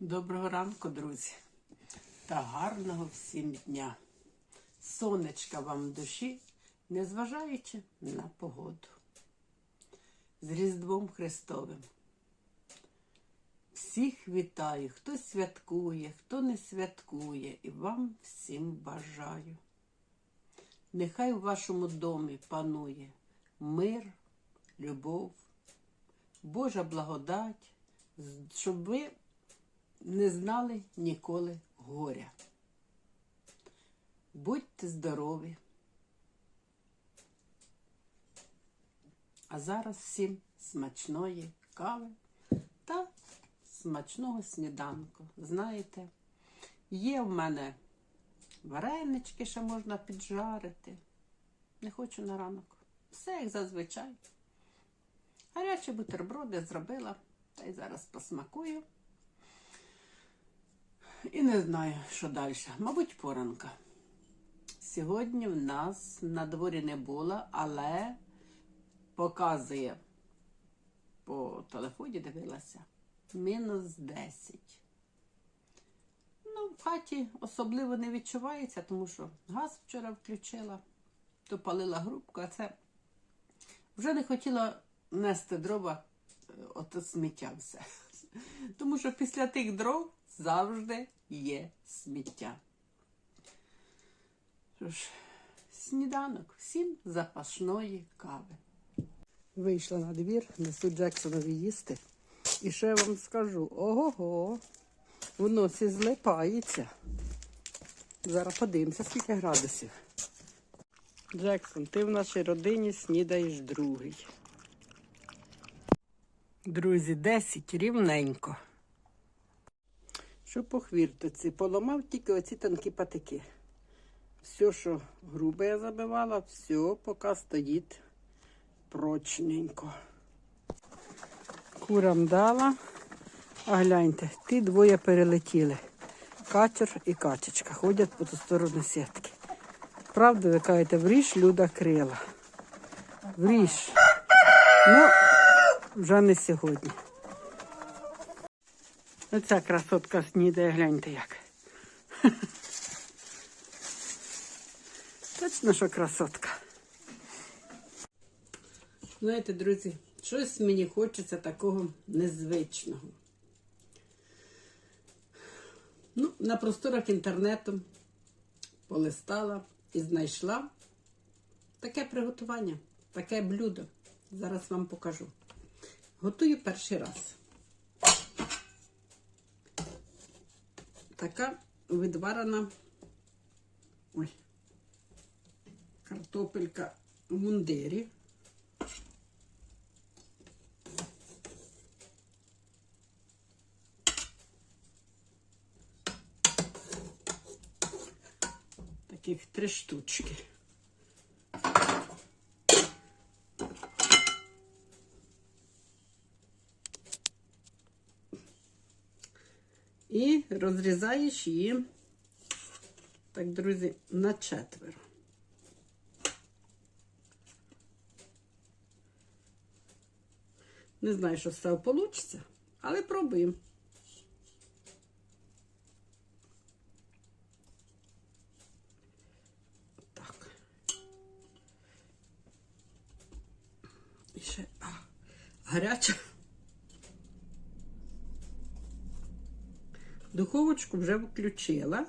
Доброго ранку, друзі, та гарного всім дня. Сонечка вам в душі, незважаючи на погоду. З Різдвом Христовим. Всіх вітаю, хто святкує, хто не святкує, і вам всім бажаю. Нехай у вашому домі панує мир, любов, Божа благодать, щоб ви не знали ніколи горя. Будьте здорові. А зараз всім смачної кави та смачного сніданку. Знаєте, є в мене варенички, ще можна піджарити. Не хочу на ранок. Все як зазвичай. Гарячі бутерброди зробила, та й зараз посмакую. І не знаю, що далі. Мабуть, поранка. Сьогодні в нас на дворі не було, але показує по телефоні дивилася мінус 10. Ну, в хаті особливо не відчувається, тому що газ вчора включила, то палила грубку, а це вже не хотіла нести дрова, е, ото сміття все. Тому що після тих дров завжди є сміття. Що ж, сніданок, всім запашної кави. Вийшла на двір, несу Джексонові їсти. І що я вам скажу? Ого-го, воно всі злипається. Зараз подивимося, скільки градусів. Джексон, ти в нашій родині снідаєш другий. Друзі, 10 рівненько. Що по хвіртоці? Поламав тільки оці тонкі патики. Все, що грубе я забивала, все поки стоїть прочненько. Курам дала. А гляньте, ті двоє перелетіли. Качер і качечка ходять по ту сторону сітки. Правда, ви кажете, вріж люда крила. Вріж. Ну, вже не сьогодні. Оця красотка снідає, гляньте як. Точно, що красотка. Знаєте, друзі, щось мені хочеться такого незвичного. Ну, на просторах інтернету полистала і знайшла таке приготування, таке блюдо. Зараз вам покажу. Готую перший раз. Така відварена ой, картопелька в мундирі. Таких три штучки. І розрізаєш її, так, друзі, на четверо. Не знаю, що з цього вийде, але пробуємо. Так. І ще а, гаряча. Духовочку вже включила.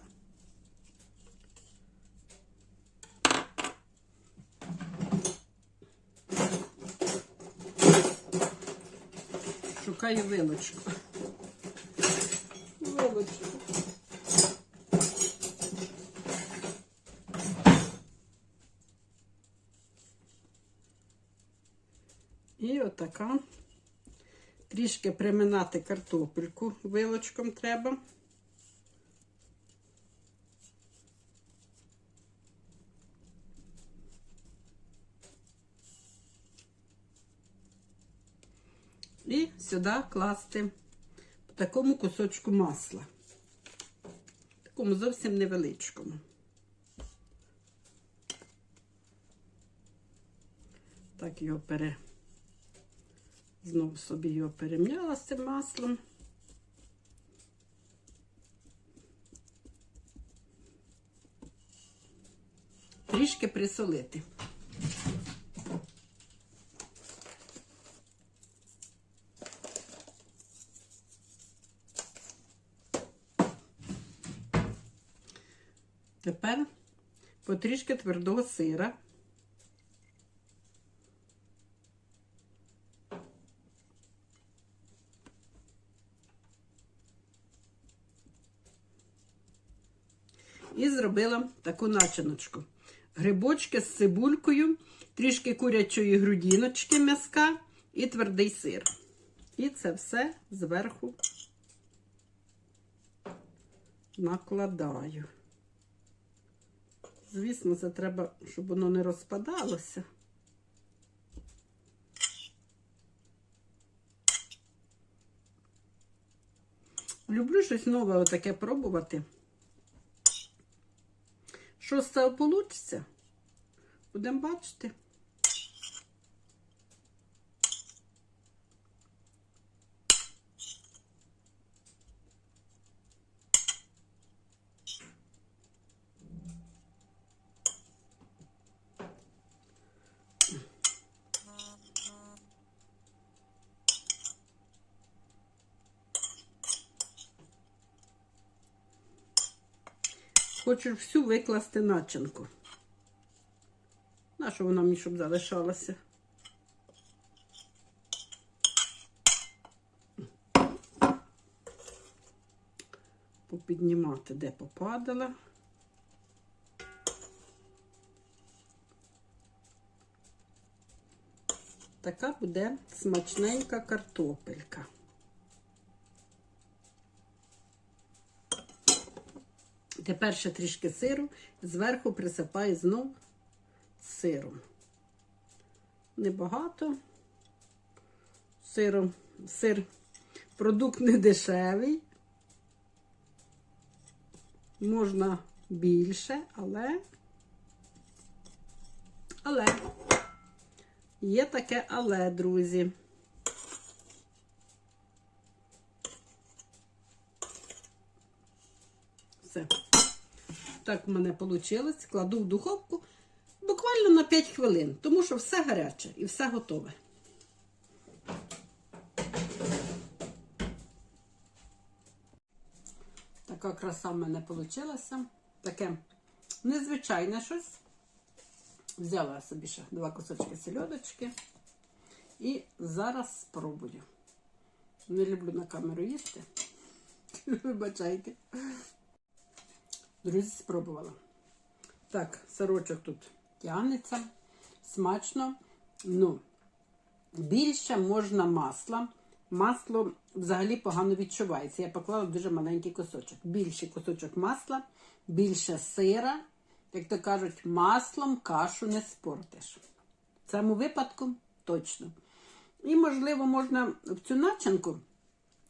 Шукаю вилочку. Вилочку. І отака. Трішки приминати картопельку вилочком треба. І сюди класти по такому кусочку масла. Такому зовсім невеличкому. Так його пере... Знову собі його перемняла з цим маслом. Трішки присолити. Тепер потрішки твердого сира. І зробила таку начиночку. Грибочки з цибулькою, трішки курячої грудіночки м'язка і твердий сир. І це все зверху накладаю. Звісно, це треба, щоб воно не розпадалося. Люблю щось нове отаке пробувати. Що з цього вийде? Будемо бачити. Хочу всю викласти начинку. На що вона мені щоб залишалася? Попіднімати, де попадала. Така буде смачненька картопелька. Тепер ще трішки сиру, зверху присипаю знов сиром. Небагато. Сиром. Сир продукт не дешевий. Можна більше, але. Але є таке але, друзі. Все. Так в мене вийшло. Кладу в духовку буквально на 5 хвилин, тому що все гаряче і все готове. Така краса в мене вийшла. Таке незвичайне щось. Взяла собі ще два кусочки сельодочки. І зараз спробую. Не люблю на камеру їсти. Вибачайте. Друзі, спробувала. Так, сирочок тут тягнеться. Смачно. Ну, більше можна масла. Масло взагалі погано відчувається. Я поклала дуже маленький кусочок. Більший кусочок масла, більше сира. Як то кажуть, маслом кашу не спортиш. В цьому випадку точно. І, можливо, можна в цю начинку,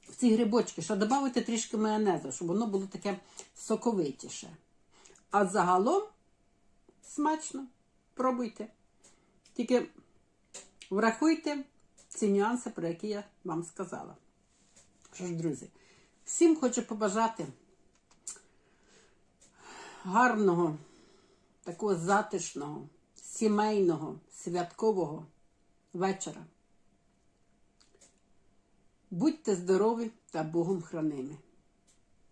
в ці грибочки, ще додати трішки майонезу, щоб воно було таке соковитіше. А загалом смачно. Пробуйте. Тільки врахуйте ці нюанси, про які я вам сказала. Що ж, друзі, всім хочу побажати гарного, такого затишного, сімейного, святкового вечора. Будьте здорові та Богом хранимі.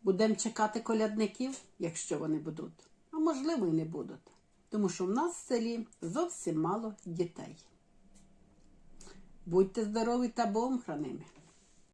Будемо чекати колядників, якщо вони будуть. А можливо, і не будуть. Тому що в нас в селі зовсім мало дітей. Будьте здорові та Богом хранимі.